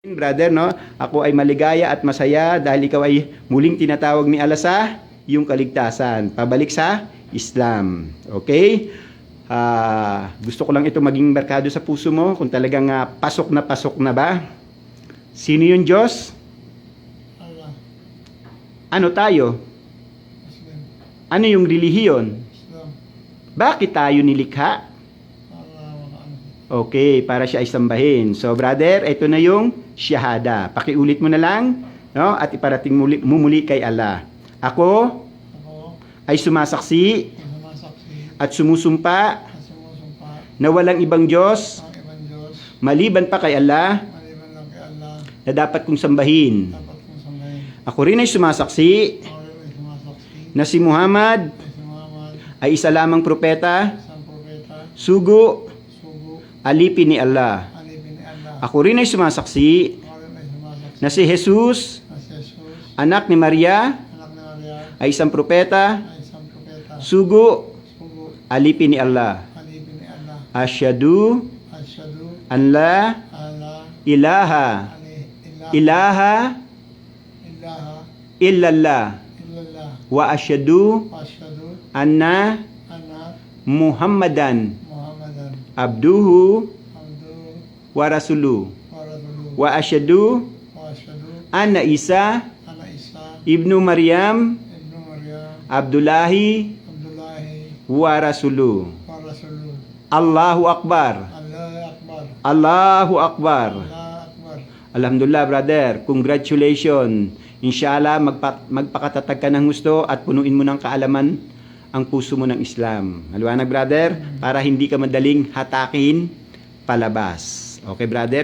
Brother, no? Ako ay maligaya at masaya dahil ikaw ay muling tinatawag ni Allah sa iyong kaligtasan. Pabalik sa Islam. Okay? Ah, gusto ko lang ito maging merkado sa puso mo kung talagang ah, pasok na pasok na ba? Sino yung Diyos? Allah, Ano tayo? Muslim, Ano yung relihiyon? Islam, Bakit tayo nilikha? Okay, para siya ay sambahin. So brother, ito na yung shahada. Pakiulit mo na lang, no? At iparating muli, mo muli kay Allah. Ako ay sumasaksi at sumusumpa na walang ibang Diyos maliban pa kay Allah na dapat kong sambahin. Ako rin ay sumasaksi na si Muhammad ay isa lamang propeta, sugo, alipin ni Allah. alipin ni Allah. Ako rin ay sumasaksi Ako rin ay sumasaksi. na si Jesus, na si Jesus, anak ni Maria, anak ni Maria, ay isang propeta, ay isang propeta, sugo, sugo, alipin ni Allah. alipin ni Allah. Asyadu Asyadu, an la ilaha. Ali, ilah, ilaha ilaha, illallah. Wa asyadu asyadu, anna Muhammadan Muhammadan, abduhu wa rasuluh wa asyadu, anna Isa ibnu Maryam Abdullahi wa rasuluh. wa rasuluh. Allahu Akbar. Allah Akbar, Allahu Akbar. Allah Akbar. Alhamdulillah, brother. Congratulations. Inshallah, magpa- magpakatatag ka ng gusto at punuin mo ng kaalaman ang puso mo ng Islam. Maliwanag, brother? Para hindi ka madaling hatakin palabas. Okay, brother?